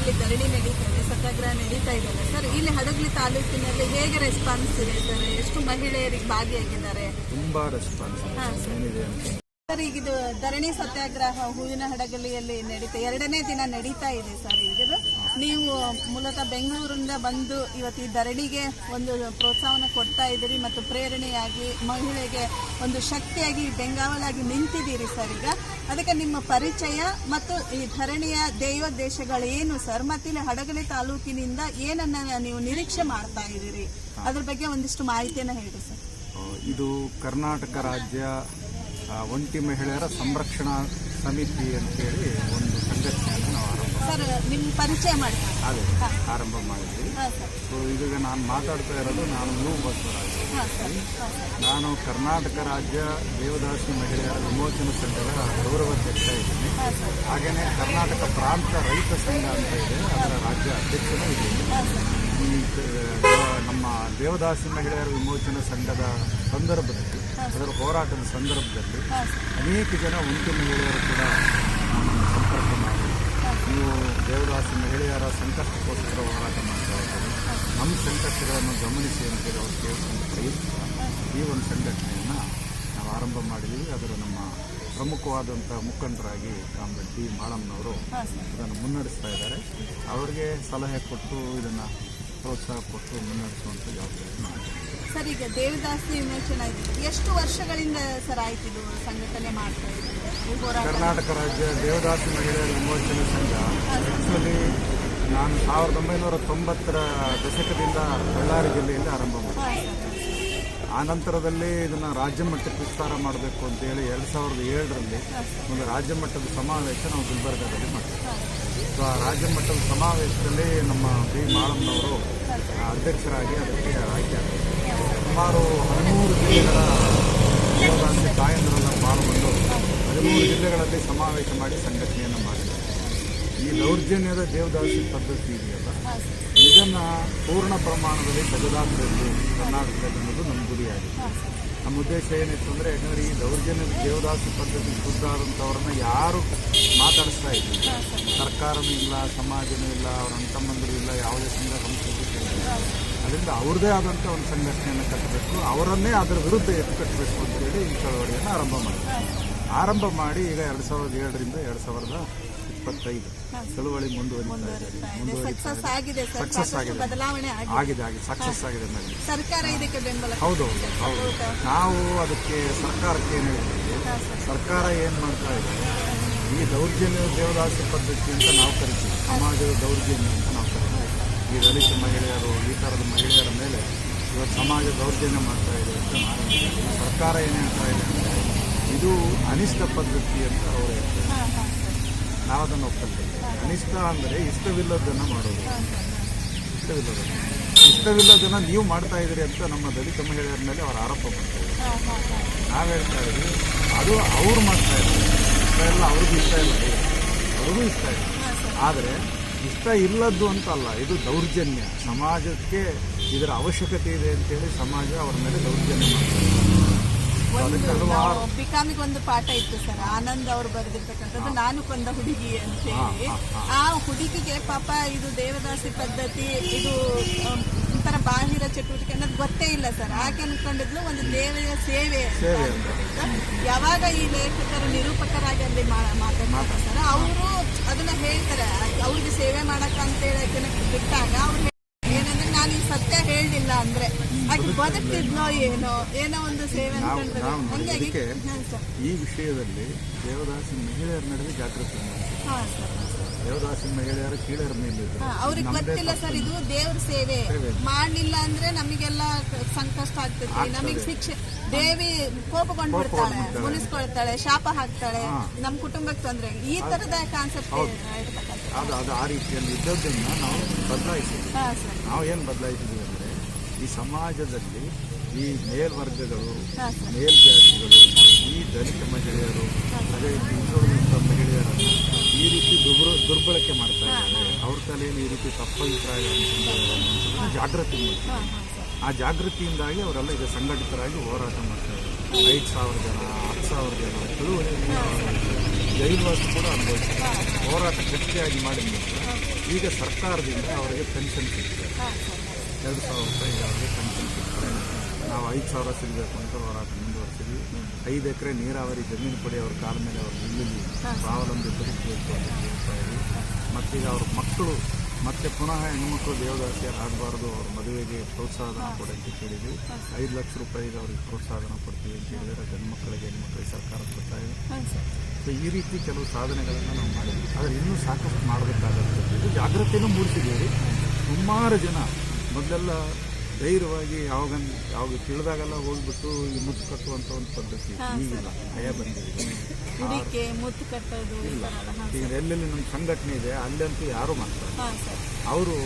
ಇಲ್ಲಿ ಧರಣಿ ನಡೀತಾ ಇದೆ ಸತ್ಯಾಗ್ರಹ ನಡೀತಾ ಇದ್ದಾರೆ. ಸರ್ ಇಲ್ಲಿ ಹಡಗಲಿ ತಾಲೂಕಿನಲ್ಲಿ ಹೇಗೆ ರೆಸ್ಪಾನ್ಸ್ ಇದೆ ಸರ್? ಎಷ್ಟು ಮಹಿಳೆಯರಿಗೆ ಭಾಗಿಯಾಗಿದ್ದಾರೆ? ತುಂಬಾ ರೆಸ್ಪಾನ್ಸ್. ಏನಿದೆ ಅಂತ. ಸರ್ ಈಗ ಇದು ಧರಣಿ ಸತ್ಯಾಗ್ರಹ ಹೂವಿನ ಹಡಗಲಿಯಲ್ಲಿ ನಡೀತಾ ಎರಡನೇ ದಿನ ನಡೀತಾ ಇದೆ ಸರ್ ಇದು ನೀವು ಮೂಲತಃ ಬೆಂಗಳೂರಿಂದ ಬಂದು ಇವತ್ತು ಈ ಧರಣಿಗೆ ಒಂದು ಪ್ರೋತ್ಸಾಹವನ್ನು ಕೊಡ್ತಾ ಇದ್ದೀರಿ ಮತ್ತು ಪ್ರೇರಣೆಯಾಗಿ ಮಹಿಳೆಗೆ ಒಂದು ಶಕ್ತಿಯಾಗಿ ಬೆಂಗಾವಲಾಗಿ ನಿಂತಿದ್ದೀರಿ ಸರ್ ಈಗ. ಅದಕ್ಕೆ ನಿಮ್ಮ ಪರಿಚಯ ಮತ್ತು ಈ ಧರಣಿಯ ದೇವೋದ್ದೇಶಗಳು ಏನು, ಸರ್? ಮತ್ತಿಲ್ಲಿ ಹಡಗಲಿ ತಾಲೂಕಿನಿಂದ ಏನನ್ನ ನೀವು ನಿರೀಕ್ಷೆ ಮಾಡ್ತಾ ಇದ್ದೀರಿ? ಅದ್ರ ಬಗ್ಗೆ ಒಂದಿಷ್ಟು ಮಾಹಿತಿಯನ್ನು ಹೇಳಿ, ಸರ್. ಇದು ಕರ್ನಾಟಕ ರಾಜ್ಯ ಒಂಟಿ ಮಹಿಳೆಯರ ಸಂರಕ್ಷಣಾ ಸಮಿತಿ ಅಂತೇಳಿ ಒಂದು ಸಂಘಟನೆಯನ್ನು ನಾವು ಆರಂಭ ಸರ್ ನಿಮ್ಮ ಪರಿಚಯ ಮಾಡಿ. ಅದೇ ಆರಂಭ ಮಾಡಿದ್ವಿ. ಸೊ ಇದೀಗ ನಾನು ಮಾತಾಡ್ತಾ ಇರೋದು ನಾನು ನೂ ಬಸವರಾಜ್ ನಾನು ಕರ್ನಾಟಕ ರಾಜ್ಯ ದೇವದಾಸಿ ಮಹಿಳೆಯರ ವಿಮೋಚನಾ ಸಂಘದ ಗೌರವಾಧ್ಯಕ್ಷ ಇದ್ದೀನಿ. ಹಾಂ ಸರ್. ಹಾಗೆಯೇ ಕರ್ನಾಟಕ ಪ್ರಾಂತ ರೈತ ಸಂಘ ಅಂತ ಇದೆ ಅದರ ರಾಜ್ಯ ಅಧ್ಯಕ್ಷನೂ ಇದ್ದೀನಿ. ನಮ್ಮ ದೇವದಾಸಿ ಮಹಿಳೆಯರ ವಿಮೋಚನಾ ಸಂಘದ ಸಂದರ್ಭದಲ್ಲಿ ಅದರ ಹೋರಾಟದ ಸಂದರ್ಭದಲ್ಲಿ ಅನೇಕ ಜನ ಒಂಟಿ ಮಹಿಳೆಯರು ಕೂಡ ನಮ್ಮನ್ನು ಸಂಪರ್ಕ ಮಾಡಿ. ನೀವು ದೇವದಾಸಿ ಮಹಿಳೆಯರ ಸಂಕಷ್ಟಕ್ಕೋಸ್ಕರ ಹೋರಾಟ ಮಾಡ್ತಾ ಇದ್ದಾರೆ. ನಮ್ಮ ಸಂಕಷ್ಟಗಳನ್ನು ಗಮನಿಸಿ ಅಂತೇಳಿ ಅವರು ಕೇಳಿಕೊಂಡು ಪ್ರಯುಕ್ತ ಈ ಒಂದು ಸಂಘಟನೆಯನ್ನು ನಾವು ಆರಂಭ ಮಾಡಿದ್ದೀವಿ. ಅದರ ನಮ್ಮ ಪ್ರಮುಖವಾದಂಥ ಮುಖಂಡರಾಗಿ ಕಾಮ್ರೇಡ್ ಡಿ ಮಾಳಮ್ಮನವರು ಅದನ್ನು ಇದನ್ನು ಮುನ್ನಡೆಸ್ತಾ ಇದ್ದಾರೆ. ಅವರಿಗೆ ಸಲಹೆ ಕೊಟ್ಟು ಇದನ್ನು ಪ್ರೋತ್ಸಾಹ ಕೊಟ್ಟು ಮುನ್ನಡೆಸುವಂಥ ಜವಾಬ್ದಾರಿ ಮಾಡಿದ್ದಾರೆ. ಸರ್ ಈಗ ದೇವದಾಸಿ ವಿಮೋಚನೆ ಆಯ್ತು. ಎಷ್ಟು ವರ್ಷಗಳಿಂದ ಸರ್ ಆಯ್ತು ಇದು ಸಂಘಟನೆ ಮಾಡ್ತಾ ಇದ್ದಾರೆ ಕರ್ನಾಟಕ ರಾಜ್ಯ ದೇವದಾಸಿ ಮಹಿಳೆಯರ ವಿಮೋಚನೆ ಸಂಘ. ಆಕ್ಚುಲಿ ನಾನು ಸಾವಿರದ ಒಂಬೈನೂರ ತೊಂಬತ್ತರ ದಶಕದಿಂದ ಬಳ್ಳಾರಿ ಜಿಲ್ಲೆಯಲ್ಲಿ ಆರಂಭ ಮಾಡಿದೆ. ಆ ನಂತರದಲ್ಲಿ ಇದನ್ನು ರಾಜ್ಯ ಮಟ್ಟಕ್ಕೆ ವಿಸ್ತಾರ ಮಾಡಬೇಕು ಅಂತೇಳಿ ಎರಡು ಸಾವಿರದ ಏಳರಲ್ಲಿ ಒಂದು ರಾಜ್ಯ ಮಟ್ಟದ ಸಮಾವೇಶ ನಾವು ಗುಲ್ಬರ್ಗಾದಲ್ಲಿ ಮಾಡಿದ್ವಿ. ಆ ರಾಜ್ಯ ಮಟ್ಟದ ಸಮಾವೇಶದಲ್ಲಿ ನಮ್ಮ ಬಿ ಮಾಳಮ್ಮನವರು ಅಧ್ಯಕ್ಷರಾಗಿ ಅದಕ್ಕೆ ಆಯ್ಕೆ ಸುಮಾರು ಹದಿಮೂರು ಜಿಲ್ಲೆಗಳ ದೇವದಾಸಿ ತಾಯಂದರೆಲ್ಲ ಪಾಲ್ಗೊಂಡು ಹದಿಮೂರು ಜಿಲ್ಲೆಗಳಲ್ಲಿ ಸಮಾವೇಶ ಮಾಡಿ ಸಂಘಟನೆಯನ್ನು ಮಾಡಿದ್ದಾರೆ. ಈ ದೌರ್ಜನ್ಯದ ದೇವದಾಸಿ ಪದ್ಧತಿ ಇದೆಯಲ್ಲ? ಇದನ್ನು ಪೂರ್ಣ ಪ್ರಮಾಣದಲ್ಲಿ ತೆಗೆದಾಕಬೇಕು ಕರ್ನಾಟಕದಲ್ಲಿ ಅನ್ನೋದು ನಮ್ಮ ಗುರಿಯಾಗಿದೆ. ನಮ್ಮ ಉದ್ದೇಶ ಏನಿತ್ತು ಅಂದರೆ ಯಾಕಂದರೆ ಈ ದೌರ್ಜನ್ಯದ ದೇವದಾಸಿ ಪದ್ಧತಿ ಶುದ್ಧ ಆದಂಥವ್ರನ್ನ ಯಾರು ಮಾತಾಡಿಸ್ತಾ ಸರ್. ಸರ್ಕಾರನೂ ಇಲ್ಲ ಸಮಾಜನೂ ಇಲ್ಲ ಅವ್ರ ಅಣ್ಣ ಇಲ್ಲ ಯಾವುದೇ ಸಂಘ ಸಂಸ್ಕೃತಿ ಇಲ್ಲ. ಅದರಿಂದ ಅವ್ರದ್ದೇ ಆದಂಥ ಒಂದು ಸಂಘಟನೆಯನ್ನು ಕಟ್ಟಬೇಕು ಅವರನ್ನೇ ಅದರ ವಿರುದ್ಧ ಎತ್ತು ಕಟ್ಟಬೇಕು ಅಂತೇಳಿ ಈ ಚಳವಳಿಯನ್ನು ಆರಂಭ ಮಾಡಿ ಆರಂಭ ಮಾಡಿ ಈಗ ಎರಡು ಸಾವಿರದ ಏಳರಿಂದ ಎರಡು ಸಾವಿರದ ಇಪ್ಪತ್ತೈದು. ಚಳುವಳಿ ಮುಂದುವರಿತಾ ಇದೆ. ಮುಂದುವರಿತಾ ಸಕ್ಸಸ್ ಆಗಿದೆ ಆಗಿದೆ. ಬದಲಾವಣೆ ಆಗಿದೆ. ಆಗಿದೆ ಆಗಿದೆ. ಸಕ್ಸಸ್ ಆಗಿದೆ ಮೇಡಮ್. ಸರ್ಕಾರ ಇದಕ್ಕೆ ಬೆಂಬಲ ಹೌದು ಹೌದು ನಾವು ಅದಕ್ಕೆ ಸರ್ಕಾರಕ್ಕೆ ಏನು ಹೇಳ್ತೀವಿ? ಸರ್. ಸರ್ಕಾರ ಏನು ಮಾಡ್ತಾ ಇದೆ? ಈ ದೌರ್ಜನ್ಯ ದೇವದಾಸಿ ಪದ್ಧತಿ ಅಂತ ನಾವು ಕರಿತೀವಿ. ಸಮಾಜದ ದೌರ್ಜನ್ಯ ಅಂತ ನಾವು ಕರಿತೀವಿ. ಈ ದಲಿತ ಮಹಿಳೆಯರು ಈ ಥರದ ಮಹಿಳೆಯರ ಮೇಲೆ ಇವತ್ತು ಸಮಾಜ ದೌರ್ಜನ್ಯ ಮಾಡ್ತಾ ಇದೆ ಅಂತ ನಾವು ಸರ್ಕಾರ ಏನು ಹೇಳ್ತಾ ಇದೆ? ಅಂದರೆ ಇದು ಅನಿಷ್ಟ ಪದ್ಧತಿ ಅಂತ ಅವರು ಹೇಳ್ತಾರೆ. ನಾವು ಅದನ್ನು ಒಪ್ಕೊಳ್ತೇವೆ ಅನಿಷ್ಟ ಅಂದರೆ ಇಷ್ಟವಿಲ್ಲದನ್ನು ಮಾಡೋದು. ಇಷ್ಟವಿಲ್ಲದನ್ನು ಇಷ್ಟವಿಲ್ಲದನ್ನು ನೀವು ಮಾಡ್ತಾ ಇದ್ದೀರಿ ಅಂತ ನಮ್ಮ ದಲಿತ ಮಹಿಳೆಯರ ಮೇಲೆ ಅವರು ಆರೋಪ ಮಾಡ್ತಾರೆ. ನಾವು ಹೇಳ್ತಾ ಇದ್ದೀವಿ, ಅದು ಅವ್ರು ಮಾಡ್ತಾ ಇದ್ದಾರೆ. ಇಷ್ಟ ಇಲ್ಲ, ಅವ್ರಿಗೂ ಇಷ್ಟ ಇಲ್ಲ. ಅವ್ರಿಗೂ ಇಷ್ಟ ಇಲ್ಲ. ಆದರೆ ಇಷ್ಟ ಇಲ್ಲದ್ದು ಅಂತಲ್ಲ ಇದು ದೌರ್ಜನ್ಯ. ಸಮಾಜಕ್ಕೆ ಇದರ ಅವಶ್ಯಕತೆ ಇದೆ ಅಂತೇಳಿ ಸಮಾಜ ಅವ್ರ ಮೇಲೆ ದೌರ್ಜನ್ಯ ಮಾಡ್ತಾರೆ ಒಂದು ನಾವು ಬಿಕಾಮಿಗೆ ಒಂದು ಪಾಠ ಇತ್ತು ಸರ್ ಆನಂದ್ ಅವರು ಬರೆದಿರ್ತಕ್ಕಂಥದ್ದು ನಾನು ಕೊಂದ ಹುಡುಗಿ ಅಂತ ಹೇಳಿ ಆ ಹುಡುಗಿಗೆ ಪಾಪ ಇದು ದೇವದಾಸಿ ಪದ್ಧತಿ ಇದು ಒಂಥರ ಬಾಹಿರ ಚಟುವಟಿಕೆ ಅನ್ನೋದು ಗೊತ್ತೇ ಇಲ್ಲ ಸರ್. ಆಕೆ ಅನ್ಕೊಂಡಿದ್ಲು ಒಂದು ದೇವಿಯ ಸೇವೆ. ಯಾವಾಗ ಈ ಲೇಖಕರು ನಿರೂಪಕರಾಗಿ ಅಲ್ಲಿ ಮಾತಾಡ್ತಾರೆ ಸರ್ ಅವರು ಅದನ್ನ ಹೇಳ್ತಾರೆ. ಅವ್ರಿಗೆ ಸೇವೆ ಮಾಡಕ್ಕಂತೇಳಿ ಬಿಟ್ಟಾಗ ಅವ್ರು ನಾನು ಈ ಸತ್ಯ ಹೇಳಲಿಲ್ಲ ಅಂದ್ರೆ ಅದು ಏನೋ ಏನೋ ಒಂದು ಸೇವೆ ಸರ್. ಈ ವಿಷಯದಲ್ಲಿ ದೇವದಾಸಿ ಮಹಿಳೆಯರ ನಡುವೆ ಜಾಗೃತಿ ದೇವದಾಸಿ ಮಹಿಳೆಯರ ಕೀಳರ ಮೇಲೆ ಅವ್ರಿಗೆ ಗೊತ್ತಿಲ್ಲ ಸರ್ ಇದು ದೇವ್ರ ಸೇವೆ. ಮಾಡಲಿಲ್ಲ ಅಂದ್ರೆ ನಮಗೆಲ್ಲ ಸಂಕಷ್ಟ ಆಗ್ತೈತಿ ನಮಗೆ ಶಿಕ್ಷೆ ದೇವಿ ಕೋಪಗೊಂಡ್ಬಿಡ್ತಾಳೆ. ಮುನಿಸ್ಕೊಳ್ತಾಳೆ ಶಾಪ ಹಾಕ್ತಾಳೆ ನಮ್ಮ ನಮ್ ಕುಟುಂಬಕ್ಕೆ ತೊಂದ್ರೆ ಈ ತರದ ಕಾನ್ಸೆಪ್ಟ್ ಇರ್ತಕ್ಕಂಥ ಅದು ಅದು ಆ ರೀತಿಯಲ್ಲಿ ಇದ್ದದ್ದನ್ನು ನಾವು ಸರ್. ನಾವು ಏನು ಬದಲಾಯಿಸಿದ್ವಿ ಅಂದರೆ ಈ ಸಮಾಜದಲ್ಲಿ ಈ ಮೇಲ್ವರ್ಗಗಳು ಮೇಲ್ಜಾತಿಗಳು ಈ ದಲಿತ ಮಹಿಳೆಯರು ಅದೇ ಹಿಂದುಳಿದ ಮಹಿಳೆಯರನ್ನು ಈ ರೀತಿ ದುರ್ಬ ದುರ್ಬಳಕೆ ಮಾಡ್ತಾ ಇದ್ದಾರೆ. ಅವ್ರ ತಲೆಯಲ್ಲಿ ಈ ರೀತಿ ತಪ್ಪಭಿಪ್ರಾಯ ಜಾಗೃತಿ ಮೂಡಿಸಿ ಆ ಜಾಗೃತಿಯಿಂದಾಗಿ ಅವರೆಲ್ಲ ಈಗ ಸಂಘಟಿತರಾಗಿ ಹೋರಾಟ ಮಾಡ್ತಾರೆ ಐದು ಸಾವಿರ ಜನ ಹತ್ತು ಸಾವಿರ ಜನ ಚಳುವಳಿ ಜೈಲುವಾಸ ಕೂಡ ಅನುಭವಿಸಿದ್ದಾರೆ ಹೋರಾಟ ಗಟ್ಟಿಯಾಗಿ ಮಾಡಿದ ಈಗ ಸರ್ಕಾರದಿಂದ ಅವರಿಗೆ ಪೆನ್ಷನ್ ಸಿಗ್ತದೆ ಎರಡು ಸಾವಿರ ರೂಪಾಯಿ ಅವರಿಗೆ ಪೆನ್ಷನ್ ಸಿಗ್ತದೆ ನಾವು ಐದು ಸಾವಿರ ಸಿಗಬೇಕು ಅಂತ ಹೋರಾಟ ಮುಂದುವರಿಸಿದ್ವಿ. ಐದು ಎಕರೆ ನೀರಾವರಿ ಜಮೀನು ಪಡಿ ಅವ್ರ ಕಾಲ ಮೇಲೆ ಅವ್ರು ನಿಲ್ಲಲಿ. ಸ್ವಾವಲಂಬಿ ಬದುಕಬೇಕು ಅಂತ ಹೇಳ್ತಾ ಇದ್ವಿ. ಮತ್ತೀಗ ಅವ್ರ ಮಕ್ಕಳು ಮತ್ತೆ ಪುನಃ ಹೆಣ್ಮಕ್ಳು ದೇವದಾಸಿಯರಾಗಬಾರ್ದು ಅವ್ರ ಮದುವೆಗೆ ಪ್ರೋತ್ಸಾಹನ ಕೊಡಿ ಅಂತ ಕೇಳಿದ್ವಿ. ಐದು ಲಕ್ಷ ರೂಪಾಯಿಗೆ ಅವ್ರಿಗೆ ಪ್ರೋತ್ಸಾಹನ ಕೊಡ್ತೀವಿ ಅಂತ ಹೇಳಿದರೆ ಗಂಡ್ಮಕ್ಳಿಗೆ, ಹೆಣ್ಮಕ್ಳಿಗೆ ಸರ್ಕಾರ ಕೊಡ್ತಾ ಇದೆ. ಸೊ ಈ ರೀತಿ ಕೆಲವು ಸಾಧನೆಗಳನ್ನು ನಾವು ಮಾಡಿದ್ವಿ. ಆದರೆ ಇನ್ನೂ ಸಾಕಷ್ಟು ಮಾಡಬೇಕಾಗುತ್ತೆ ಇದು. ಜಾಗೃತಿನೂ ಮೂಡಿಸಿದ್ದೀವಿ. ಸುಮಾರು ಜನ ಮೊದಲೆಲ್ಲ ಧೈರ್ಯವಾಗಿ ಯಾವಾಗ ಯಾವಾಗ ತಿಳಿದಾಗೆಲ್ಲ ಹೋಗ್ಬಿಟ್ಟು ಈ ಮುತ್ತು ಕಟ್ಟುವಂಥ ಒಂದು ಪದ್ಧತಿ ಈಗಿಲ್ಲ. ಭಯ ಬಂದಿದೆ. ಮುತ್ತು ಕಟ್ಟೋದು ಈಗ ಎಲ್ಲೆಲ್ಲಿ ನಮ್ಮ ಸಂಘಟನೆ ಇದೆ ಅಲ್ಲಂತೂ ಯಾರೂ ಮಾಡ್ತಾರೆ. ಅವರು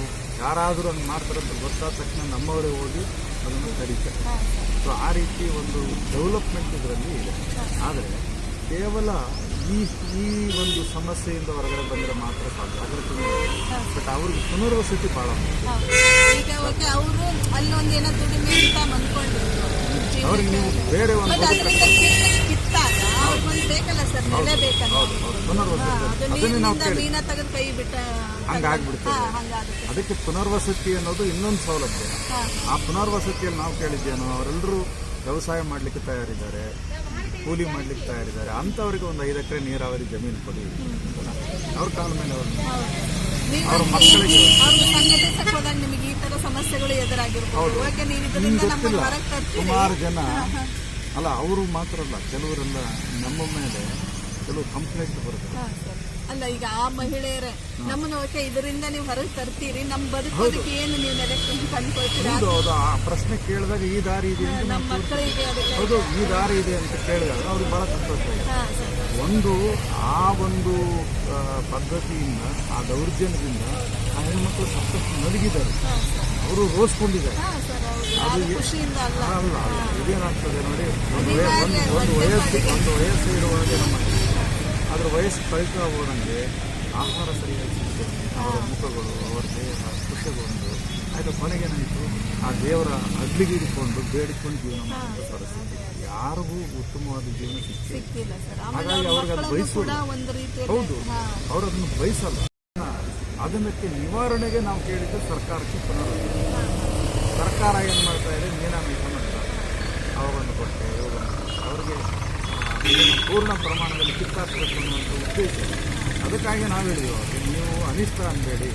ಯಾರಾದರೂ ಹಂಗೆ ಮಾಡ್ತಾರಂತ ಅಂತ ಗೊತ್ತಾದ ತಕ್ಷಣ ನಮ್ಮವರೇ ಹೋಗಿ ಅದನ್ನು ಹಾಂ ಸೊ ಆ ರೀತಿ ಒಂದು ಡೆವಲಪ್ಮೆಂಟ್ ಇದರಲ್ಲಿ ಇದೆ. ಆದರೆ ಕೇವಲ ಈ ಈ ಒಂದು ಸಮಸ್ಯೆಯಿಂದ ಹೊರಗಡೆ ಬಂದರೆ ಮಾತ್ರ ಸಾಧ್ಯ. ಅದರ ಬಟ್ ಅವ್ರಿಗೆ ಪುನರ್ವಸತಿ ಭಾಳ. ಈಗ ಓಕೆ ಅವರು ಅಲ್ಲೊಂದು ಏನೋ ದುಡಿಮೆ ಅಂತ ಅಂದ್ಕೊಂಡಿದ್ರು ಅವ್ರಿಗೆ ನೀವು ಬೇರೆ ಒಂದು ಕಿತ್ತಾಗ ಅವ್ರಿಗೊಂದು ಬೇಕಲ್ಲ ಸರ್ ನೆಲೆ ಬೇಕಲ್ಲ. ಪುನರ್ವಸತಿ ಅದನ್ನೇ ನಾವು ನೀರಿನಿಂದ ಮೀನ ತೆಗೆದು ಕೈ ಬಿಟ್ಟ ಹಂಗಾಗ್ಬಿಡ್ತದೆ. ಅದಕ್ಕೆ ಪುನರ್ವಸತಿ ಅನ್ನೋದು ಇನ್ನೊಂದು ಸೌಲಭ್ಯ. ಆ ಪುನರ್ವಸತಿಯಲ್ಲಿ ನಾವು ಕೇಳಿದ್ದೇನೋ ಅವರೆಲ್ಲರೂ ವ್ಯವಸಾಯ ಮಾಡ್ಲಿಕ್ಕೆ ತಯಾರಿದ್ದಾರೆ. ಕೂಲಿ ಮಾಡ್ಲಿಕ್ಕೆ ತಯಾರಿದ್ದಾರೆ. ಅಂಥವ್ರಿಗೆ ಒಂದು ಐದು ಎಕರೆ ನೀರಾವರಿ ಜಮೀನು ಕೊಡಿ. ಅವ್ರ ಕಾಲ ಮೇಲೆ ಅವರು ಅವ್ರ ಮಕ್ಕಳಿಗೆ ನಿಮಗೆ ಈ ತರ ಸಮಸ್ಯೆಗಳು ಎದುರಾಗಿರ್ಬೋದು. ಸುಮಾರು ಜನ ಅಲ್ಲ ಅವರು ಮಾತ್ರ ಅಲ್ಲ. ಕೆಲವರೆಲ್ಲ ನಮ್ಮ ಮೇಲೆ ಕೆಲವು ಕಂಪ್ಲೇಂಟ್ ಬರುತ್ತೆ. ಅಲ್ಲ ಈಗ ಆ ಮಹಿಳೆಯರೇ ನಮ್ಮನ್ನ ಓಕೆ ಇದರಿಂದ ನೀವು ಹೊರಗೆ ತರ್ತೀರಿ ನಮ್ಮ ಬದುಕೋದಕ್ಕೆ ಏನು ನೀವು ನೆಲೆ ಕಂಡ್ಕೊಳ್ತೀರಾ ಹೌದು ಹೌದು. ಆ ಪ್ರಶ್ನೆ ಕೇಳಿದಾಗ ಈ ದಾರಿ ಇದೆ ಅಂತ ನಮ್ಮ ಮಕ್ಕಳಿಗೆ ಅದಕ್ಕೆ ಹೌದು ಈ ದಾರಿ ಇದೆ ಅಂತ ಕೇಳಿದಾಗ ಅವ್ರಿಗೆ ಬಹಳ ಸಂತೋಷ ಇದೆ ಹಾ ಸರ್. ಒಂದು ಆ ಒಂದು ಆ, ಪದ್ಧತಿಯಿಂದ ಆ ದೌರ್ಜನ್ಯದಿಂದ ಆ ಹೆಣ್ಮಕ್ಳು ಸಾಕಷ್ಟು ನಲಗಿದ್ದಾರೆ ಅವರು ರೋಸ್ಕೊಂಡಿದ್ದಾರೆ. ಹಾ ಸರ್ ಹೌದು. ಯಾರು ಖುಷಿಯಿಂದ ಅಲ್ಲ. ಅಲ್ಲ ಅಲ್ಲ ಇದೇನಾಗ್ತದೆ ನೋಡಿ. ಒಂದು ವಯ- ಒಂದು ಒಂದು ವಯಸ್ಸು ಒಂದು ವಯಸ್ಸು ಇರುವಾಗ ನಮ್ಮ ಅದ್ರ ವಯಸ್ಸು ಕಳೀತಾ ಹೋದಂಗೆ ಆಹಾರ ಸರಿಯಾಗಿ ಸಿಗ್ತದೆ. ಅವರ ಮುಖಗಳು ಅವರ ದೇಹ ಖುಷಿಗೊಂಡು ಆಯ್ತು ಕೊನೆಗೇನಾಯಿತು ಆ ದೇವರ ಅಗ್ಲಿಗಿಡಿಕೊಂಡು ಬೇಡಿಕೊಂಡು ಜೀವನ ಮಾಡುವಂಥ ಪರಿಸ್ಥಿತಿ ಯಾರಿಗೂ ಉತ್ತಮವಾದ ಜೀವನ ಸಿಕ್ಕಿಲ್ಲ ಹಾಗಾಗಿ ಅವ್ರಿಗೆ ಅದು ಬಯಸೋದು. ಹೌದು. ಅವ್ರು ಅದನ್ನು ಬಯಸಲ್ಲ. ಅದನ್ನಕ್ಕೆ ನಿವಾರಣೆಗೆ ನಾವು ಕೇಳಿದ್ದು ಸರ್ಕಾರಕ್ಕೆ ಪುನರ್ವಸತಿ ಸರ್ಕಾರ ಏನು ಮಾಡ್ತಾ ಇದೆ? ಮೀನಾಮೇಷ ಮಾಡ್ತಾರೆ ಅವುಗಳನ್ನು ಕೊಟ್ಟೆ ಇವುಗಳನ್ನು. ಅವರಿಗೆ ಪೂರ್ಣ ಪ್ರಮಾಣದಲ್ಲಿ ಕಿತ್ತಾಕಬೇಕು ಅನ್ನುವಂಥ ಉದ್ದೇಶ. ಅದಕ್ಕಾಗಿ ನಾವು ಹೇಳಿದ್ವಿ ನೀವು ಅನಿಷ್ಟ ಅನ್ಬೇಡಿ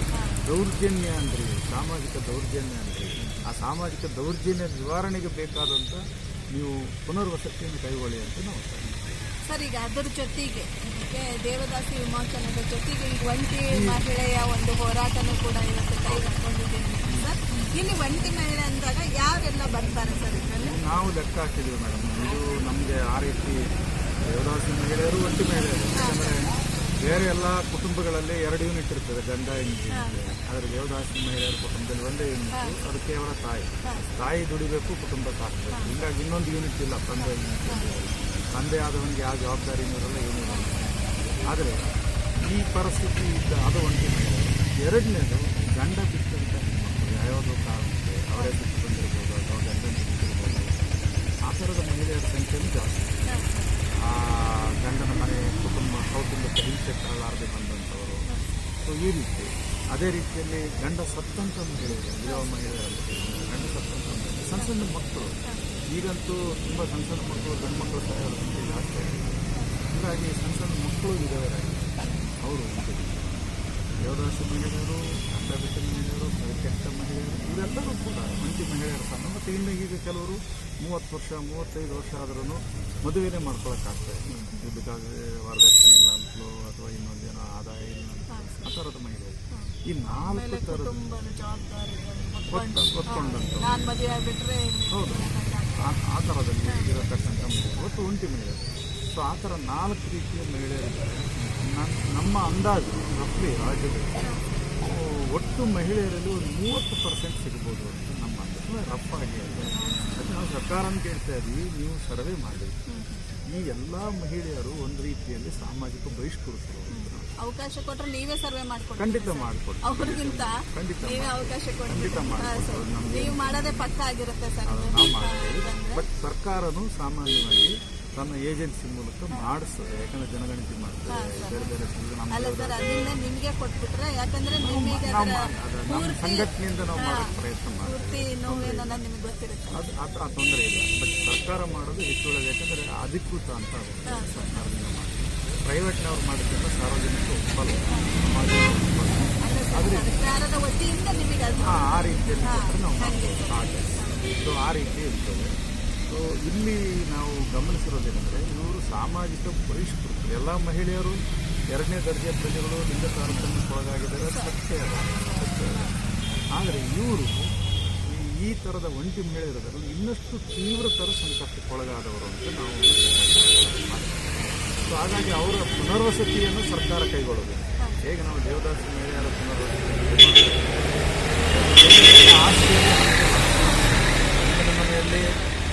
ದೌರ್ಜನ್ಯ ಅಂದ್ರಿ ಸಾಮಾಜಿಕ ದೌರ್ಜನ್ಯ ಅಂದ್ರಿ. ಆ ಸಾಮಾಜಿಕ ದೌರ್ಜನ್ಯ ನಿವಾರಣೆಗೆ ಬೇಕಾದಂಥ ನೀವು ಪುನರ್ವಸತಿಯನ್ನು ಕೈಗೊಳ್ಳಿ ಅಂತ ನಾವು ಸರ್ ಈಗ ಅದರ ಜೊತೆಗೆ ದೇವದಾಸಿ ವಿಮೋಚನದ ಜೊತೆಗೆ ಈಗ ಒಂಟಿ ಮಹಿಳೆಯ ಒಂದು ಹೋರಾಟನೂ ಕೂಡ ಇವತ್ತು ಕೈಗೊಂಡಿದ್ದೇನೆ ಸರ್ ಇಲ್ಲಿ ಒಂಟಿ ಮಹಿಳೆ ಅಂದಾಗ ಯಾರೆಲ್ಲ ಬರ್ತಾರೆ ಸರ್ ಇದರಲ್ಲಿ? ನಾವು ಲೆಕ್ಕ ಹಾಕಿದ್ದೀವಿ ಮೇಡಮ್. ಇದು ನಮಗೆ ಆ ರೀತಿ ದೇವದಾಸಿ ಮಹಿಳೆಯರು ಒಂಟಿ ಮಹಿಳೆಯರು ಯಾಕಂದರೆ ಬೇರೆ ಎಲ್ಲ ಕುಟುಂಬಗಳಲ್ಲಿ ಎರಡು ಯೂನಿಟ್ ಇರ್ತದೆ ಗಂಡ ಹೆಂಡತಿ ಆದರೆ ದೇವದಾಸಿ ಮಹಿಳೆಯರ ಕುಟುಂಬದಲ್ಲಿ ಒಂದೇ ಯೂನಿಟ್ ಅದು ಕೇವಲ ತಾಯಿ. ತಾಯಿ ದುಡಿಬೇಕು ಕುಟುಂಬ ಸಾಕಬೇಕು. ಹೀಗಾಗಿ ಇನ್ನೊಂದು ಯೂನಿಟ್ ಇಲ್ಲ ತಂದೆ ಯೂನಿಟ್ ತಂದೆ ಆದವನಿಗೆ ಯಾವ ಜವಾಬ್ದಾರಿ ಇರೋಲ್ಲ ಏನೂ ಇಲ್ಲ. ಆದರೆ ಈ ಪರಿಸ್ಥಿತಿ ಇದ್ದ ಅದು ಒಂಟಿ ಮಹಿಳೆ ಎರಡನೇದು ಗಂಡ ಬಿಟ್ಟಂತ ಯಾವ್ಯಾವುದೋ ಕಾರಣಕ್ಕೆ ಅವರೇ ಬಿಟ್ಟು ಬಂದಿರ್ಬೋದು ಅಥವಾ ಗಂಡ ಬಿಟ್ಟಿರ್ಬೋದು ಆ ಥರದ ಮಹಿಳೆಯರ ಸಂಖ್ಯೆನೂ ಜಾಸ್ತಿ ಆ ಗಂಡನ ಮನೆ ಕುಟುಂಬ ಕೌಟುಂಬಕ್ಕೆ ಹಿಂಸೆ ತಾಳಲಾರದೆ ಬಂದಂಥವರು ಸೊ ಈ ರೀತಿ ಅದೇ ರೀತಿಯಲ್ಲಿ ಗಂಡ ಸತ್ತಂತ ಮಹಿಳೆಯರು ವಿಧವಾ ಮಹಿಳೆಯರಲ್ಲಿ ಗಂಡ ಸತ್ತಂತ. ಸಣ್ಣ ಸಣ್ಣ ಮಕ್ಕಳು. ಈಗಂತೂ ತುಂಬ ಸಣ್ಣ ಸಣ್ಣ ಮಕ್ಕಳು, ಗಂಡು ಮಕ್ಕಳು ಸಂಖ್ಯೆ ಜಾಸ್ತಿ ಆಗಿದೆ ಹೀಗಾಗಿ ಸಣ್ಣ ಸಣ್ಣ ಮಕ್ಕಳು ಇದ್ದಾರೆ ಅವರು. ದೇವದಾಸಿ ಮಹಿಳೆಯರು ಗಂಡ ಬಿಟ್ಟ ಮಹಿಳೆಯರು ಕೆಟ್ಟ ಮಹಿಳೆಯರು, ಇವರೆಲ್ಲರೂ ಕೂಡ ಮಂಚಿ ಮಹಿಳೆಯರು ಸಹ. ಮತ್ತು ಇನ್ನು ಈಗ ಕೆಲವರು ಮೂವತ್ತು ವರ್ಷ, ಮೂವತ್ತೈದು ವರ್ಷ ಆದ್ರೂ ಮದುವೆನೇ ಮಾಡ್ಕೊಳಕ್ಕಾಗ್ತಾ ಬೇಕಾದ ಇದಕ್ಕಾಗಿ ಥರದ ಮಹಿಳೆಯರು ಈ ನಾಲ್ಕು ಥರದ ಹೌದು. ಆ ಥರದಲ್ಲಿ ಇರತಕ್ಕಂಥ ಮಹಿಳೆಯರು ಒಂಟಿ ಮಹಿಳೆಯರು ಸೊ ಆ ಥರ ನಾಲ್ಕು ರೀತಿಯ ಮಹಿಳೆಯರಿದ್ದಾರೆ. ನಮ್ಮ ಅಂದಾಜು ರಫ್ಲಿ ರಾಜ್ಯದಲ್ಲಿ ಒಟ್ಟು ಮಹಿಳೆಯರಲ್ಲಿ ಒಂದು ಮೂವತ್ತು ಪರ್ಸೆಂಟ್ ಸಿಗ್ಬೋದು ಅಂತ ನಮ್ಮ ಅಂದಾಜು. ರಫ್ ಆಗಿ ಅದು ಅದಕ್ಕೆ ನಾವು ಸರ್ಕಾರನ ಕೇಳ್ತಾ ಇದ್ದೀವಿ ನೀವು ಸರ್ವೆ ಮಾಡಿ. ಈ ಎಲ್ಲ ಮಹಿಳೆಯರು ಒಂದು ರೀತಿಯಲ್ಲಿ ಸಾಮಾಜಿಕ ನಾವು ಅವಕಾಶ ಕೊಟ್ಟರೆ ನೀವೇ ಸರ್ವೆ ಮಾಡ್ಕೊಡಿ ಖಂಡಿತ ಮಾಡ್ಕೊಡಿ ಅವ್ರಿಗಿಂತ ಖಂಡಿತ ನೀವೇ ಅವಕಾಶ ಕೊಡಿ ಖಂಡಿತ. ನೀವು ಮಾಡೋದೇ ಪಕ್ಕ ಆಗಿರುತ್ತೆ ಸರ್ ನಾವು ಮಾಡ್ತೀವಿ ಬಟ್ ಸರ್ಕಾರನು ಸಾಮಾನ್ಯವಾಗಿ ತನ್ನ ಏಜೆನ್ಸಿ ಮೂಲಕ ಮಾಡಿಸ್ತದೆ. ಯಾಕಂದ್ರೆ ಜನಗಣತಿ ಮಾಡ್ತಾರೆ ಬೇರೆ ಬೇರೆ ಅಲ್ಲ ಸರ್ ಅದನ್ನ ನಿಮ್ಗೆ ಕೊಟ್ಬಿಟ್ರೆ ಯಾಕಂದ್ರೆ ನಿಮಗೆ ನಾವು ಅದರ ಅದು ನಮ್ಮ ಸಂಘಟನೆಯಿಂದ ನಾವು ಮಾಡೋಕ್ಕೆ ಪ್ರಯತ್ನ ಮಾಡ್ತೀವಿ. ಪೂರ್ತಿ ನೋವೇನೋ ನಿಮಗೆ ಗೊತ್ತಿರುತ್ತೆ. ಅದು ಅದು ಆ ತೊಂದರೆ ಇಲ್ಲ. ಬಟ್ ಸರ್ಕಾರ ಮಾಡೋದು ಹೆಚ್ಚು ಒಳ್ಳೆಯದು ಯಾಕಂದರೆ ಅಧಿಕೃತ ಅಂತ ಆಗುತ್ತೆ. ಸರ್ಕಾರದಿಂದ ಪ್ರೈವೇಟ್ನವ್ರು ಮಾಡಿದ್ರಿಂದ ಸಾರ್ವಜನಿಕ ಒಪ್ಪಲ್ಲ. ಸಮಾಜದವ್ರು ಅದು ಆ ರೀತಿಯಲ್ಲಿ ಕೊಟ್ಟರೆ ನಾವು ಹಾಗೆ. ಸೊ ಆ ರೀತಿ. ಇರ್ತದೆ. ಸೊ ಇಲ್ಲಿ ನಾವು ಗಮನಿಸಿರೋದೇನೆಂದರೆ ಇವರು ಸಾಮಾಜಿಕ ಬಹಿಷ್ಕೃತರು ಎಲ್ಲ ಮಹಿಳೆಯರು ಎರಡನೇ ದರ್ಜೆ ಪ್ರಜೆಗಳು ಲಿಂಗ ತಾರತಮ್ಯಕ್ಕೆ ಒಳಗಾಗಿದ್ದಾರೆ. ಸತ್ಯ ಆದರೆ ಇವರು ಈ ಥರದ ಒಂಟಿ ಮಹಿಳೆಯರಲ್ಲಿ ಇನ್ನಷ್ಟು ತೀವ್ರತರ ಸಂಕಷ್ಟಕ್ಕೊಳಗಾದವರು ಅಂತ ನಾವು ಸೊ ಹಾಗಾಗಿ ಅವರ ಪುನರ್ವಸತಿಯನ್ನು ಸರ್ಕಾರ ಕೈಗೊಳ್ಳೋದು. ಹೇಗೆ ನಾವು ದೇವದಾಸಿ ಮಹಿಳೆಯರ ಪುನರ್ವಸತಿ ಆಸ್ತಿ ಗಂಡನ ಮನೆಯಲ್ಲಿ,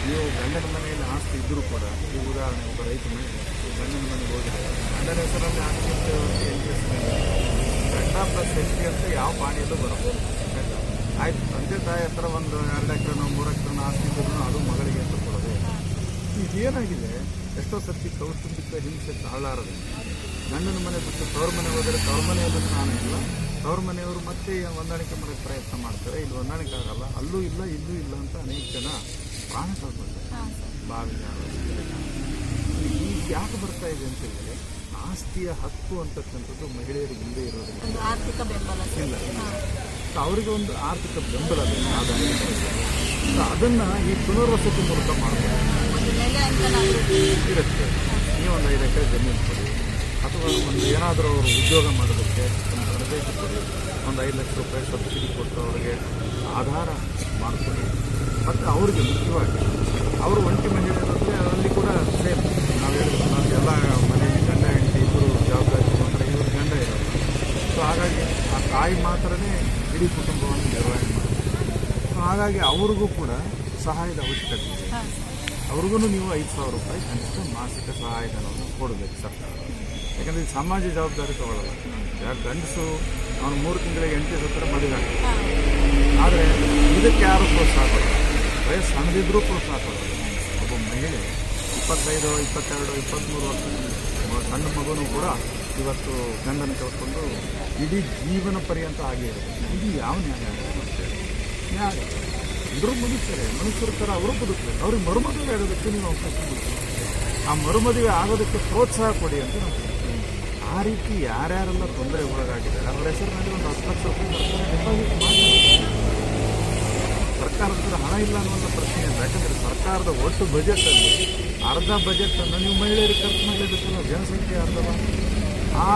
ನೀವು ಗಂಡನ ಮನೆಯಲ್ಲಿ ಆಸ್ತಿ ಇದ್ದರೂ ಕೂಡ, ಈ ಉದಾಹರಣೆ ಒಬ್ಬ ರೈತ ಮನೆಯಲ್ಲಿ ಗಂಡನ ಮನೆಗೆ ಹೋಗಿದೆ ಗಂಡನ ಹೆಸರಲ್ಲಿ ಆಸ್ತಿ ಗಂಡ ಪ್ಲಸ್ ಅಂತ ಯಾವ ಪಾಣಿಯಲ್ಲೂ ಬರಬಹುದು? ಆಯ್ತು, ತಂದೆ ತಾಯಿ ಹತ್ರ ಒಂದು ಎರಡು ಎಕರೆನೋ, ಮೂರು ಎಕರೆನೋ ಆಸ್ತಿ ಇದ್ರೂ ಅದು ಮಗಳಿಗೆ ಅಂತ ಕೊಡೋದು. ಇದೇನಾಗಿದೆ? ಎಷ್ಟೋ ಸರ್ತಿ ಕೌಟುಂಬಿಕ ಹಿಂಸೆ ತಾಳಲಾರದೆ. ಗಂಡನ ಮನೆ ಬಿಟ್ಟು ತವ್ರ ಮನೆ ಹೋದರೆ ತವ್ರ ಮನೆಯಲ್ಲೂ ಸ್ನಾನ ಇಲ್ಲ. ತವ್ರ ಮನೆಯವರು ಮತ್ತೆ ಹೊಂದಾಣಿಕೆ ಮಾಡೋಕ್ಕೆ ಪ್ರಯತ್ನ ಮಾಡ್ತಾರೆ. ಇಲ್ಲಿ ಹೊಂದಾಣಿಕೆ ಆಗಲ್ಲ. ಅಲ್ಲೂ ಇಲ್ಲ ಇಲ್ಲೂ ಇಲ್ಲ ಅಂತ ಅನೇಕ ಜನ ಪ್ರಾಣ ಕಳ್ಕೊಳ್ತಾರೆ ಬಾವಿನ ಈ ಯಾಕೆ ಬರ್ತಾ ಇದೆ ಅಂತ ಹೇಳಿದ್ರೆ ಆಸ್ತಿಯ ಹಕ್ಕು ಅಂತಕ್ಕಂಥದ್ದು ಮಹಿಳೆಯರಿಗೆ ಮುಂದೆ ಇರೋದಿಲ್ಲ ಆರ್ಥಿಕ ಬೆಂಬಲ ಇಲ್ಲ ಅವರಿಗೆ ಒಂದು ಆರ್ಥಿಕ ಬೆಂಬಲ ಬೇಕು ಅದನ್ನು ಈ ಪುನರ್ವಸತಿ ಮೂಲಕ ಮಾಡ್ತಾರೆ. ಒಂದು ಅಂತ ನಾವು ಇರುತ್ತೆ. ನೀವು ಒಂದು ಐದು ಎಕರೆ ಜಮೀನು ಕೊಡಿ. ಅಥವಾ ಒಂದು ಏನಾದರೂ ಅವರು ಉದ್ಯೋಗ ಮಾಡೋದಕ್ಕೆ ಒಂದು ತರಬೇತಿ ಕೊಡಿ. ಒಂದು ಐದು ಲಕ್ಷ ರೂಪಾಯಿ ಸಬ್ಸಿಡಿ ಕೊಟ್ಟು ಅವರಿಗೆ ಆಧಾರ ಮಾಡಿಕೊಡಿ. ಮತ್ತು ಅವರಿಗೆ ಮುಖ್ಯವಾಗಿ ಅವರು ಒಂಟಿ ಮಹಿಳೆಯರಲ್ಲಿ ಅಲ್ಲಿ ಕೂಡ ಸೇಮ್. ನಾವು ಹೇಳಿದ್ರು ನಾವು ಎಲ್ಲ ಮನೆಯಲ್ಲಿ ಗಂಡ ಹೆಂಡತಿ ಇಬ್ಬರು ಜವಾಬ್ದಾರಿ ತಗೊಂಡ್ರೆ ಇವರು ಗಂಡ ಇರೋದು ಸೊ ಹಾಗಾಗಿ ಆ ತಾಯಿ ಮಾತ್ರನೇ ಇಡೀ ಕುಟುಂಬವನ್ನು ನಿರ್ವಹಣೆ ಮಾಡ್ತಾರೆ. ಸೊ ಹಾಗಾಗಿ ಅವ್ರಿಗೂ ಕೂಡ ಸಹಾಯದ ಅವಶ್ಯಕತೆ ಇದೆ. ಅವ್ರಿಗೂ ನೀವು ಐದು ಸಾವಿರ ರೂಪಾಯಿ ಕನಿಷ್ಠ ಮಾಸಿಕ ಸಹಾಯಧನವನ್ನು ಕೊಡಬೇಕು ಸರ್ಕಾರ. ಯಾಕಂದರೆ ಇದು ಸಮಾಜ ಜವಾಬ್ದಾರಿ ತಗೊಳ್ಳಲ್ಲ. ಯಾಕೆ ಗಂಡಸು ಅವನು ಮೂರು ತಿಂಗಳಿಗೆ ಎಂಟು ಹತ್ರ ಮದುವೆ ಆದರೆ ಇದಕ್ಕೆ ಯಾರು ಪ್ರೋತ್ಸಾಹ ಕೊಡೋಲ್ಲ. ವಯಸ್ಸು ಸಣ್ಣದಿದ್ದರೂ ಪ್ರೋತ್ಸಾಹ ಕೊಡೋಲ್ಲ. ಒಬ್ಬ ಮಹಿಳೆ ಇಪ್ಪತ್ತೈದು, ಇಪ್ಪತ್ತೆರಡು, ಇಪ್ಪತ್ತ್ಮೂರು ವರ್ಷ ಸಣ್ಣ ಮಗುನು ಕೂಡ ಇವತ್ತು ಗಂಡನ ಕಳ್ಕೊಂಡು ಇಡೀ ಜೀವನ ಪರ್ಯಂತ ಆಗೇ ಇಡೀ ಇದು ಯಾವ ನ್ಯಾಯ? ನ್ಯಾಯ ಎಲ್ಲರೂ ಬದುಕ್ತಾರೆ, ಮನುಷ್ಯರ ಥರ ಅವರು ಬದುಕ್ತಾರೆ. ಅವ್ರಿಗೆ ಮರುಮದುವೆ ಆಗೋದಕ್ಕೆ ನೀವು ಅವಕಾಶ ಕೊಡ್ತೀವಿ ಆ ಮರುಮದುವೆ ಆಗೋದಕ್ಕೆ ಪ್ರೋತ್ಸಾಹ ಕೊಡಿ ಅಂತ ನಾವು. ಆ ರೀತಿ ಯಾರ್ಯಾರೆಲ್ಲ ತೊಂದರೆ ಒಳಗಾಗಿದ್ದಾರೆ ಅವರ ಹೆಸರಿನಲ್ಲಿ ಒಂದು ಹತ್ತು ಲಕ್ಷ ರೂಪಾಯಿ ಡೆಪಾಸಿಟ್ ಮಾಡಿ. ಸರ್ಕಾರದ ಹಣ ಇಲ್ಲ ಅನ್ನುವಂಥ ಪ್ರಶ್ನೆ ಇಲ್ಲ. ಯಾಕಂದರೆ ಸರ್ಕಾರದ ಒಟ್ಟು ಬಜೆಟಲ್ಲಿ ಅರ್ಧ ಬಜೆಟನ್ನು ನೀವು ಮಹಿಳೆಯರಿಗೆ ಖರ್ಚು ಮಾಡಲೇಬೇಕಲ್ಲ, ಜನಸಂಖ್ಯೆ ಅರ್ಧವ ಆ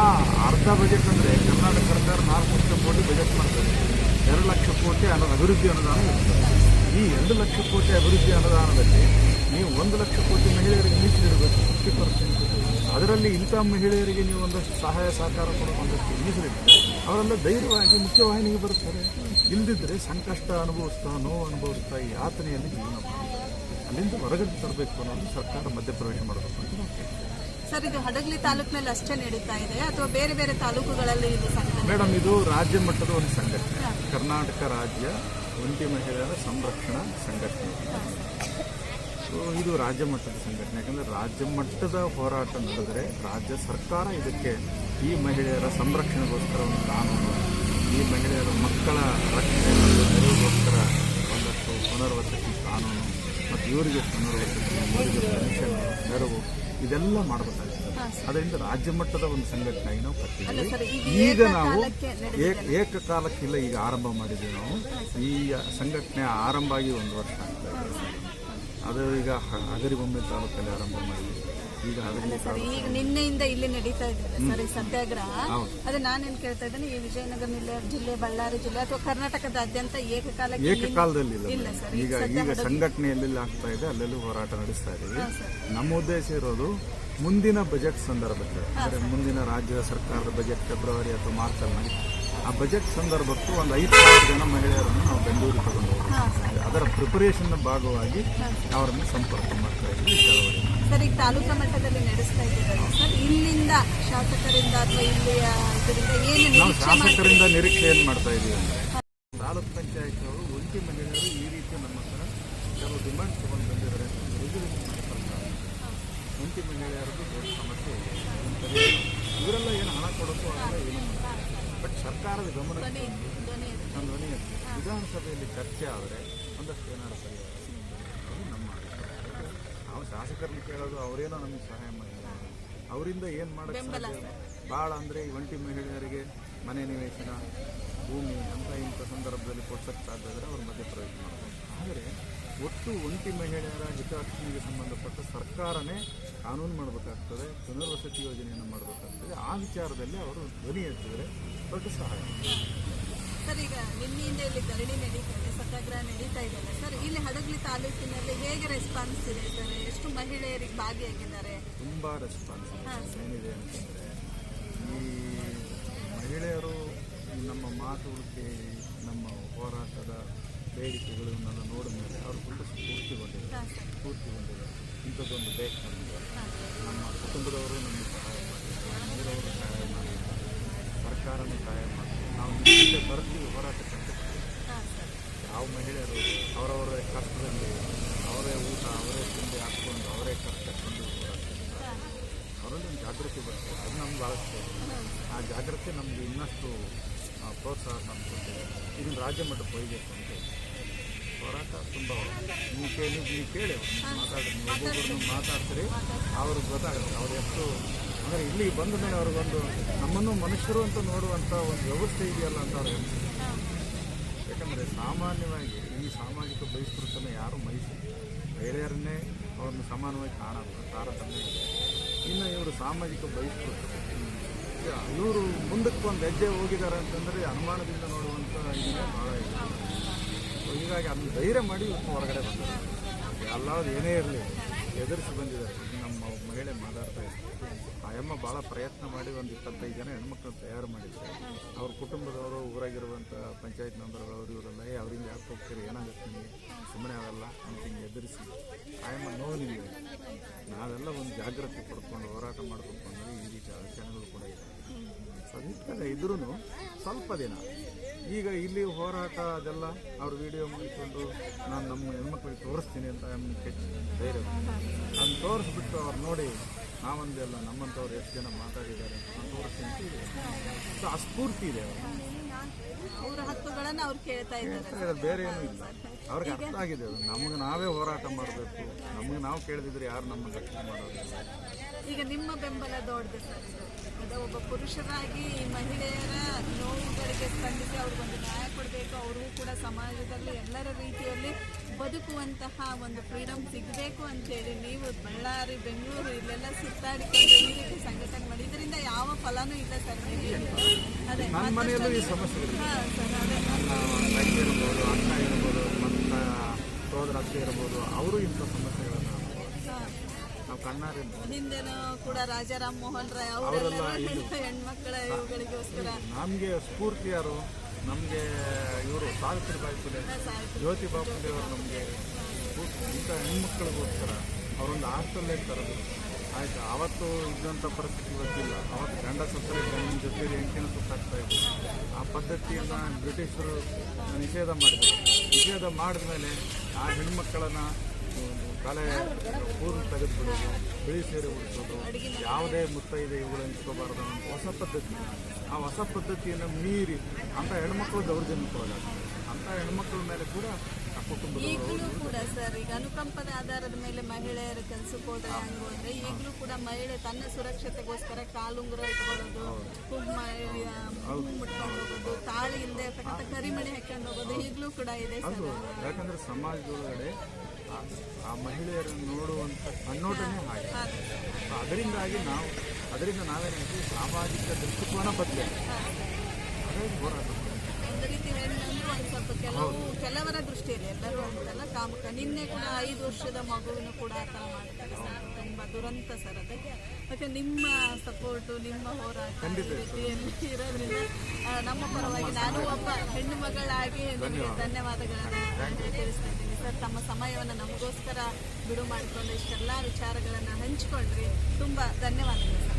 ಅರ್ಧ ಬಜೆಟ್ ಅಂದರೆ ಕರ್ನಾಟಕ ಸರ್ಕಾರ ನಾಲ್ಕು ಲಕ್ಷ ಕೋಟಿ ಬಜೆಟ್ ಮಾಡ್ತಾರೆ ಎರಡು ಲಕ್ಷ ಕೋಟಿ ಅನ್ನೋದು ಅಭಿವೃದ್ಧಿ ಅನುದಾನ ಇರ್ತದೆ. ಈ ಎರಡು ಲಕ್ಷ ಕೋಟಿ ಅಭಿವೃದ್ಧಿ ಅನುದಾನದಲ್ಲಿ ನೀವು ಒಂದು ಲಕ್ಷ ಕೋಟಿ ಮಹಿಳೆಯರಿಗೆ ಮೀಸಲಿಡಬೇಕು ಫಿಫ್ಟಿ ಪರ್ಸೆಂಟ್ ಅದರಲ್ಲಿ ಇಂಥ ಮಹಿಳೆಯರಿಗೆ ನೀವು ಒಂದಷ್ಟು ಸಹಾಯ ಸಹಕಾರ ಕೊಡೋ ಒಂದಷ್ಟು ಮೀಸಲಿಟ್ಟರೆ ಅವರೆಲ್ಲ ಧೈರ್ಯವಾಗಿ ಮುಖ್ಯವಾಹಿನಿಗೆ ಬರ್ತಾರೆ ಇಲ್ಲದಿದ್ದರೆ ಸಂಕಷ್ಟ ಅನುಭವಿಸ್ತಾ ನೋವು ಅನುಭವಿಸ್ತಾ ಈ ಯಾತನೆಯಲ್ಲಿ ಜೀವನ ಅಲ್ಲಿಂದ ಹೊರಗಡೆ ತರಬೇಕು ಅನ್ನೋದು ಸರ್ಕಾರ ಮಧ್ಯಪ್ರವೇಶ ಮಾಡಬೇಕು ಅಂತ ಸರ್ ಇದು ಹಡಗಲಿ ತಾಲೂಕಿನಲ್ಲಿ ಅಷ್ಟೇ ನಡೀತಾ ಇದೆ ಅಥವಾ ಬೇರೆ ಬೇರೆ ತಾಲೂಕುಗಳಲ್ಲಿ ಇದು ಮೇಡಮ್ ಇದು ರಾಜ್ಯ ಮಟ್ಟದ ಒಂದು ಸಂಘಟನೆ. ಕರ್ನಾಟಕ ರಾಜ್ಯ ಒಂಟಿ ಮಹಿಳೆಯರ ಸಂರಕ್ಷಣಾ ಸಂಘಟನೆ. ಸೊ, ಇದು ರಾಜ್ಯ ಮಟ್ಟದ ಸಂಘಟನೆ. ಯಾಕಂದರೆ ರಾಜ್ಯ ಮಟ್ಟದ ಹೋರಾಟ ನಡೆದರೆ ರಾಜ್ಯ ಸರ್ಕಾರ ಇದಕ್ಕೆ ಈ ಮಹಿಳೆಯರ ಸಂರಕ್ಷಣೆಗೋಸ್ಕರ ಒಂದು ಕಾನೂನು ಈ ಮಹಿಳೆಯರ ಮಕ್ಕಳ ರಕ್ಷಣೆ ನೆರವಿಗೋಸ್ಕರ ಒಂದಷ್ಟು ಪುನರ್ವಸತಿ ಕಾನೂನು ಮತ್ತು ಇವರಿಗೆ ಪುನರ್ವಸತಿ, ಇವರಿಗೆ ಪೆನ್ಷನ್, ನೆರವು ಇದೆಲ್ಲ ಮಾಡಬೇಕಾಗ್ತದೆ ಅದರಿಂದ ರಾಜ್ಯ ಮಟ್ಟದ ಒಂದು ಸಂಘಟನೆಯಾಗಿ ನಾವು ಕಟ್ಟಿದ್ದೀವಿ ಈಗ ನಾವು ಏಕ ಏಕಕಾಲಕ್ಕಿಲ್ಲ ಈಗ ಆರಂಭ ಮಾಡಿದ್ದೀವಿ ನಾವು. ಈ ಸಂಘಟನೆ ಆರಂಭ ಆಗಿ ಒಂದು ವರ್ಷ ಆಗ್ತಾ ಇದೆ. ಅದು ಈಗ ಹಗರಿಬೊಮ್ಮೆ ತಾಲೂಕಲ್ಲಿ ಆರಂಭ ಮಾಡಿದ್ವಿ. ಈಗ ಈಗ ನಿನ್ನೆಯಿಂದ ಇಲ್ಲಿ ನಡೀತಾ ಇದೆ ಸರ್ ಈ ಸತ್ಯಾಗ್ರಹ ಅದು ನಾನೇನ್ ಕೇಳ್ತಾ ಇದ್ದೇನೆ ಈ ವಿಜಯನಗರ ಜಿಲ್ಲೆ ಜಿಲ್ಲೆ ಬಳ್ಳಾರಿ ಜಿಲ್ಲೆ ಅಥವಾ ಕರ್ನಾಟಕದಾದ್ಯಂತ ಏಕಕಾಲಕ್ಕೆ ಏಕಕಾಲದಲ್ಲಿ ಇಲ್ಲ ಈಗ ಈಗ ಸಂಘಟನೆ ಎಲ್ಲೆಲ್ಲಿ ಆಗ್ತಾ ಇದೆ ಅಲ್ಲೆಲ್ಲೂ ಹೋರಾಟ ನಡೆಸ್ತಾ ಇದ್ದೀವಿ ನಮ್ಮ ಉದ್ದೇಶ ಇರೋದು ಮುಂದಿನ ಬಜೆಟ್ ಸಂದರ್ಭಕ್ಕೆ ಅಂದರೆ ಮುಂದಿನ ರಾಜ್ಯ ಸರ್ಕಾರದ ಬಜೆಟ್ ಫೆಬ್ರವರಿ ಅಥವಾ ಮಾರ್ಚಲ್ಲಿ ಅಲ್ಲಿ ಆ ಬಜೆಟ್ ಸಂದರ್ಭಕ್ಕೂ ಒಂದು ಐದು ಸಾವಿರ ಜನ ಮಹಿಳೆಯರನ್ನು ನಾವು ಬೆಂಗಳೂರಿಗೆ ತಗೊಂಡು ಹೋಗ್ತೀವಿ ಅದರ ಪ್ರಿಪರೇಷನ್ ಭಾಗವಾಗಿ ಅವರನ್ನು ಸಂಪರ್ಕ ಮಾಡ್ತಾ ಇದ್ದೀವಿ ಸರ್ ಈಗ ತಾಲೂಕಾ ಮಟ್ಟದಲ್ಲಿ ನಡೆಸ್ತಾ ಇದ್ದೀರಲ್ಲ ಸರ್ ಇಲ್ಲಿಂದ ಶಾಸಕರಿಂದ ಅಥವಾ ಇಲ್ಲಿಯ ಇದರಿಂದ ಏನು ನಾವು ಶಾಸಕರಿಂದ ನಿರೀಕ್ಷೆ ಏನು ಮಾಡ್ತಾ ಇದ್ದೀವಿ ಅಂದರೆ ತಾಲೂಕ್ ಪಂಚಾಯತ್ ಅವರು ಒಂಟಿ ಮಹಿಳೆಯರು ಈ ರೀತಿ ನಮ್ಮ ಹತ್ರ ಕೆಲವು ಡಿಮಾಂಡ್ ತಗೊಂಡು ಬಂದಿದ್ದಾರೆ ಸರ್ಕಾರ ಮಹಿಳೆಯರದ್ದು ದೊಡ್ಡ ಸಮಸ್ಯೆ ಇದೆ. ಇವರೆಲ್ಲ ಏನು ಹಣ ಕೊಡೋಕ್ಕೂ ಆಗಲ್ಲ ಏನು ಬಟ್ ಸರ್ಕಾರದ ಗಮನ ನಮ್ಮ ಧ್ವನಿ ವಿಧಾನಸಭೆಯಲ್ಲಿ ಚರ್ಚೆ ಆದರೆ ಒಂದಷ್ಟು ಏನಾದ್ರು ಪರಿಹಾರ ಅದು ನಮ್ಮ. ನಾವು ಶಾಸಕರನ್ನು ಕೇಳೋದು ಅವರೇನೋ ನಮಗೆ ಸಹಾಯ ಮಾಡಿದ್ದಾರೆ. ಅವರಿಂದ ಏನು ಮಾಡೋಕ್ಕೆ ಸಾಧ್ಯ? ಭಾಳ ಅಂದರೆ ಈ ಒಂಟಿ ಮಹಿಳೆಯರಿಗೆ ಮನೆ ನಿವೇಶನ ಭೂಮಿ ಅಂತ ಇಂಥ ಸಂದರ್ಭದಲ್ಲಿ ಕೊಡ್ಸೋಕ್ಕೆ ಸಾಧ್ಯ ಆದರೆ ಅವ್ರ ಮಧ್ಯೆ ಪ್ರವೇಶ ಮಾಡ್ತಾರೆ ಆದರೆ ಒಟ್ಟು ಒಂಟಿ ಮಹಿಳೆಯರ ಹಿತರಕ್ಷಣೆಗೆ ಸಂಬಂಧಪಟ್ಟ ಸರ್ಕಾರನೇ ಕಾನೂನು ಮಾಡಬೇಕಾಗ್ತದೆ ಪುನರ್ವಸತಿ ಯೋಜನೆಯನ್ನು ಮಾಡಬೇಕಾಗ್ತದೆ. ಆ ವಿಚಾರದಲ್ಲಿ ಅವರು ಧ್ವನಿ ಎತ್ತಿದರೆ ದೊಡ್ಡ ಸಹಾಯ ಸರ್ ಈಗ ನಿನ್ನೆಯಿಂದ ಇಲ್ಲಿ ಧರಣಿ ನಡೀತಾ ಇದೆ ಸತ್ಯಾಗ್ರಹ ನಡೀತಾ ಇದೆ ಸರ್ ಇಲ್ಲಿ ಹಡಗಲಿ ತಾಲೂಕಿನಲ್ಲಿ ಹೇಗೆ ರೆಸ್ಪಾನ್ಸ್ ಇದೆ ಸರ್? ಎಷ್ಟು ಮಹಿಳೆಯರಿಗೆ ಭಾಗಿಯಾಗಿದ್ದಾರೆ? ತುಂಬ ರೆಸ್ಪಾನ್ಸ್ ಹಾಂ. ಏನಿದೆ ಅಂತಂದರೆ ಈ ಮಹಿಳೆಯರು ನಮ್ಮ ಮಾತು ಕೇಳಿ ನಮ್ಮ ಹೋರಾಟದ ಬೇಡಿಕೆಗಳನ್ನೆಲ್ಲ ನೋಡಿದ ಮೇಲೆ ಅವರು ತುಂಬ ಸ್ಫೂರ್ತಿಗೊಂಡಿದ್ದಾರೆ ಬಂದಿದೆ ಸ್ಫೂರ್ತಿ ಸ್ಫೂರ್ತಿಗೊಂಡಿದ್ದಾರೆ ಇಂಥದ್ದೊಂದು ಬೇಕು ನಮಗೆ. ನಮ್ಮ ಕುಟುಂಬದವರು ನಮಗೆ ಸಹಾಯ ಮಾಡಿದ್ದಾರೆ ಸಹಾಯ ಮಾಡಿದ್ದಾರೆ ಸರ್ಕಾರನೂ ಸಹಾಯ ಮಾಡ್ತಾರೆ. ನಾವು ನಿಮ್ಮ ಜೊತೆ ಬರ್ತೀವಿ. ಹೋರಾಟಕ್ಕೆ ಸರ್. ಯಾವ ಮಹಿಳೆಯರು ಅವರವರ ಕಷ್ಟದಲ್ಲಿ ಅವರೇ ಊಟ ಅವರೇ ತಿಂಡಿ ಹಾಕ್ಕೊಂಡು ಅವರೇ ಕಷ್ಟಕೊಂಡು ಹೋರಾಡ್ತಾರೆ. ಅವರಲ್ಲಿ ಒಂದು ಜಾಗೃತಿ ಬರ್ತದೆ. ಅದು ನಮ್ಗೆ ಭಾಳಷ್ಟು ಆ ಜಾಗೃತಿ ನಮಗೆ ಇನ್ನಷ್ಟು ಪ್ರೋತ್ಸಾಹ ತಂದುಕೊಟ್ಟಿದೆ ಇದನ್ನು ರಾಜ್ಯ ಮಟ್ಟಕ್ಕೆ ಹೋಗಬೇಕು ಅಂತ. ಹೋರಾಟ ತುಂಬ ನೀವು ಕೇಳಿ ನೀವು ಕೇಳಿ ಮಾತಾಡ್ತೀನಿ ಒಬ್ಬೊಬ್ಬರನ್ನು ಮಾತಾಡ್ತೀರಿ ಅವ್ರಿಗೆ ಗೊತ್ತಾಗುತ್ತೆ. ಅವ್ರು ಎಷ್ಟು ಅಂದರೆ ಇಲ್ಲಿ ಬಂದ ಮೇಲೆ ಅವ್ರಿಗೊಂದು ನಮ್ಮನ್ನು ಮನುಷ್ಯರು ಅಂತ ನೋಡುವಂಥ ಒಂದು ವ್ಯವಸ್ಥೆ ಇದೆಯಲ್ಲ ಅಂತ ಅವ್ರು ಹೇಳ್ತಾರೆ. ಯಾಕಂದರೆ ಸಾಮಾನ್ಯವಾಗಿ ಈ ಸಾಮಾಜಿಕ ಬಹಿಷ್ಕೃತನ ಯಾರು ಮಹಿಷಿ ಬೇರೆಯರನ್ನೇ ಅವ್ರನ್ನ ಸಮಾನವಾಗಿ ಕಾಣಲ್ಲ. ತಾರತಮ್ಯ ಇನ್ನು ಇವರು ಸಾಮಾಜಿಕ ಬಹಿಷ್ಕೃತ ಇವರು ಮುಂದಕ್ಕೆ ಒಂದು ಹೆಜ್ಜೆ ಹೋಗಿದ್ದಾರೆ ಅಂತಂದರೆ ಅನುಮಾನದಿಂದ ನೋಡುವಂಥ ಇದು ಭಾಳ ಇದೆ. ಸೊ ಹೀಗಾಗಿ ಅದನ್ನು ಧೈರ್ಯ ಮಾಡಿ ಇವತ್ತು ಹೊರಗಡೆ ಬಂದಿದ್ದಾರೆ. ಎಲ್ಲಾದ್ರು ಏನೇ ಇರಲಿ, ಎದುರಿಸಿ ಬಂದಿದ್ದಾರೆ. ನಮ್ಮ ಮಹಿಳೆ ಮಾತಾಡ್ತಾ ಇದ್ದಾರೆ. ಆಯಮ್ಮ ಭಾಳ ಪ್ರಯತ್ನ ಮಾಡಿ ಒಂದು ಇಪ್ಪತ್ತೈದು ಜನ ಹೆಣ್ಮಕ್ಳನ್ನ ತಯಾರು ಮಾಡಿದ್ದಾರೆ. ಅವ್ರ ಕುಟುಂಬದವರು ಊರಾಗಿರುವಂಥ ಪಂಚಾಯತ್ ಮೆಂಬರ್ಗಳವರು, ಇವರೆಲ್ಲ, ಏ ಅವ್ರಿಂದ ಯಾಕೆ ಹೋಗ್ತೀರಿ? ಏನಾಗುತ್ತೆ ನಿಮಗೆ ಸುಮ್ಮನೆ ಅವೆಲ್ಲ ಅಂತ ಹಿಂಗೆ ಎದುರಿಸಿ. ಆಯಮ್ಮ ನೋವು ನಿಮಗೆ. ನಾವೆಲ್ಲ ಒಂದು ಜಾಗೃತಿ ಪಡ್ಕೊಂಡು, ಹೋರಾಟ ಮಾಡ್ಕೊಂಡು ಈ ರೀತಿ ಅಡಚಣೆಗಳು ಕೂಡ ಇದೆ. ಸದ್ಯಕ್ಕೆ ಇದ್ರೂ ಸ್ವಲ್ಪ ದಿನ. ಈಗ ಇಲ್ಲಿ ಹೋರಾಟ ಅದೆಲ್ಲ ಅವ್ರ ವಿಡಿಯೋ ಮಾಡಿಕೊಂಡು ನಾನು ನಮ್ಮ ಹೆಣ್ಮಕ್ಳಿಗೆ ತೋರಿಸ್ತೀನಿ ಅಂತ ನಮ್ಗೆ ಧೈರ್ಯ ಅದನ್ನು ತೋರಿಸ್ಬಿಟ್ಟು ಅವ್ರು ನೋಡಿ ನಾವೊಂದೆಲ್ಲ ನಮ್ಮಂಥವ್ರು ಎಷ್ಟು ಜನ ಮಾತಾಡಿದ್ದಾರೆ ನಾನು ತೋರಿಸ್ತೀನಿ ಅಂತ ಇದೆ ಸೊ ಆ ಸ್ಫೂರ್ತಿ ಇದೆ ಅವ್ರಿಗೆ. ಅವರ ಹಕ್ಕುಗಳನ್ನು ಅವ್ರು ಕೇಳ್ತಾ ಇದ್ದಾರೆ. ಬೇರೆ ಏನೂ ಇಲ್ಲ. ಅವ್ರಿಗೆ ಅರ್ಥ ಆಗಿದೆ ಅದು. ನಮಗೆ ನಾವೇ ಹೋರಾಟ ಮಾಡಬೇಕು. ನಮಗೆ ನಾವು ಕೇಳಿದ್ರೆ ಯಾರು ನಮ್ಮ ರಕ್ಷಣೆ ಮಾಡೋದು ಈಗ ನಿಮ್ಮ ಬೆಂಬಲ ದೊಡ್ಡದು. ಈಗ ಒಬ್ಬ ಪುರುಷರಾಗಿ ಈ ಮಹಿಳೆಯರ ನೋವುಗಳಿಗೆ ಸ್ಪಂದಿಸಿ ಅವ್ರಿಗೊಂದು ನ್ಯಾಯ ಕೊಡಬೇಕು. ಅವ್ರಿಗೂ ಕೂಡ ಸಮಾಜದಲ್ಲಿ ಎಲ್ಲರ ರೀತಿಯಲ್ಲಿ ಬದುಕುವಂತಹ ಒಂದು ಫ್ರೀಡಮ್ ಸಿಗಬೇಕು ಅಂತೇಳಿ ನೀವು ಬಳ್ಳಾರಿ ಬೆಂಗಳೂರು ಇಲ್ಲೆಲ್ಲ ಸುತ್ತಾಡಿಕೊಂಡು ಈ ರೀತಿ ಸಂಘಟನೆ ಮಾಡಿ. ಇದರಿಂದ ಯಾವ ಫಲನೂ ಇಲ್ಲ ಸರ್ ಅದೇ ಹಾಂ ಸರ್ ಅದೇ ಇರ್ಬೋದು ಅಣ್ಣ ಇರ್ಬೋದು ಮತ್ತು ಸೋದರ ಅತ್ತೆ ಇರ್ಬೋದು ಅವರು ಇಂಥ ಕಣ್ಣಾರಿರ್ಬೋದು ಹಿಂದೆನೂ ಕೂಡ ರಾಜಾರಾಮ್ ಮೋಹನ್ ರಾಯ್ ಹೆಣ್ಮಕ್ಳ ಇವುಗಳಿಗೋಸ್ಕರ. ನಮಗೆ ಸ್ಫೂರ್ತಿಯರು ನಮಗೆ ಇವರು ಸಾವಿತ್ರಿಬಾಯಿ ಫುಲೆ ಸಾಯ್ತು ಜ್ಯೋತಿಬಾ ಫುಲೆ ಅವರು ನಮಗೆ ಇಂಥ ಹೆಣ್ಮಕ್ಳಿಗೋಸ್ಕರ ಅವರೊಂದು ಹಾಸ್ಟೆಲ್ಲೇ ತರೋದು. ಆಯ್ತು? ಅವತ್ತು ಇದ್ದಂಥ ಪರಿಸ್ಥಿತಿ ಗೊತ್ತಿಲ್ಲ. ಅವತ್ತು ಗಂಡ ಸತ್ತರೆ ಗಂಡನ ಜೊತೆ ಹೆಂಡತಿನ ಸುತ್ತಾಗ್ತಾ ಇದ್ದರು ಆ ಪದ್ಧತಿಯನ್ನು ಬ್ರಿಟಿಷರು ನಿಷೇಧ ಮಾಡಿದರು. ನಿಷೇಧ ಮಾಡಿದ ಮೇಲೆ ಆ ಹೆಣ್ಮಕ್ಕಳನ್ನು ತಲೆ ಕೂದಲು ತೆಗೆದುಬಿಡೋದು ಬಿಳಿ ಸೀರೆ ಉಡಿಸೋದು ಯಾವುದೇ ಮುತ್ತೈದೆ ಇವುಗಳನ್ನು ಇಟ್ಕೋಬಾರ್ದು ಅನ್ನೋ ಹೊಸ ಪದ್ಧತಿ. ಆ ಹೊಸ ಪದ್ಧತಿಯನ್ನು ಮೀರಿ ಅಂಥ ಹೆಣ್ಮಕ್ಳು ದೌರ್ಜನ್ಯಕ್ಕೊಳಗಾಗ್ತದೆ ಅಂಥ ಹೆಣ್ಮಕ್ಳ ಮೇಲೆ ಕೂಡ ಈಗಲೂ ಕೂಡ ಸರ್ ಈಗ ಅನುಕಂಪದ ಆಧಾರದ ಮೇಲೆ ಮಹಿಳೆಯರ ಕೆಲಸಕ್ಕೆ ಹೋದ್ರೆ ಹಂಗು ಅಂದ್ರೆ ಈಗಲೂ ಕೂಡ ಮಹಿಳೆ ತನ್ನ ಸುರಕ್ಷತೆಗೋಸ್ಕರ ಕಾಲುಂಗುರ ಇಟ್ಕೊಳ್ಳೋದು ಕುಂಕುಮ ಮುಟ್ಕೊಂಡು ಹೋಗೋದು ತಾಳಿ ಇಲ್ಲದೆ ಇರ್ತಕ್ಕಂಥ ಕರಿಮಣಿ ಹಾಕೊಂಡು ಹೋಗೋದು ಈಗಲೂ ಕೂಡ ಇದೆ ಸರ್. ಯಾಕಂದ್ರೆ ಸಮಾಜದೊಳಗಡೆ ಆ- ಮಹಿಳೆಯರನ್ನು ನೋಡುವಂಥ ಕಣ್ಣೋಟನೇ ಹಾಗೆ. ಅದರಿಂದಾಗಿ ನಾವು ಅದರಿಂದ ನಾವೇನಾಗಿ ಸಾಮಾಜಿಕ ದೃಷ್ಟಿಕೋನ ಬದಲೇ. ಅದೇ ಹೋರಾಟ ಒಂದು ರೀತಿ ಹೆಣ್ಣಂದ್ರೆ ಒಂದು ಸ್ವಲ್ಪ ಕೆಲವು ಕೆಲವರ ದೃಷ್ಟಿಯಲ್ಲಿ ಎಲ್ಲರೂ ಅಂತಲ್ಲ ಕಾಮಕ. ನಿನ್ನೆ ಕೂಡ ಐದು ವರ್ಷದ ಮಗುವಿನ ಕೂಡ ಆ ಥರ ಮಾಡ್ತಾರೆ. ಸರ್ ತುಂಬ ದುರಂತ ಸರ್ ಅದಕ್ಕೆ. ಮತ್ತೆ ನಿಮ್ಮ ಸಪೋರ್ಟು ನಿಮ್ಮ ಹೋರಾಟ ಈ ರೀತಿಯಲ್ಲಿ ಇರೋದ್ರಿಂದ ನಮ್ಮ ಪರವಾಗಿ ನಾನು ಒಬ್ಬ ಹೆಣ್ಣು ಮಗಳಾಗಿ ನಿಮಗೆ ಧನ್ಯವಾದಗಳನ್ನು ತಿಳಿಸ್ತಾ ಇದ್ದೀನಿ ಸರ್ ತಮ್ಮ ಸಮಯವನ್ನು ನಮಗೋಸ್ಕರ ಬಿಡು ಮಾಡಿಕೊಂಡು ಇಷ್ಟೆಲ್ಲ ವಿಚಾರಗಳನ್ನು ಹಂಚಿಕೊಂಡ್ರಿ. ತುಂಬ ಧನ್ಯವಾದಗಳು.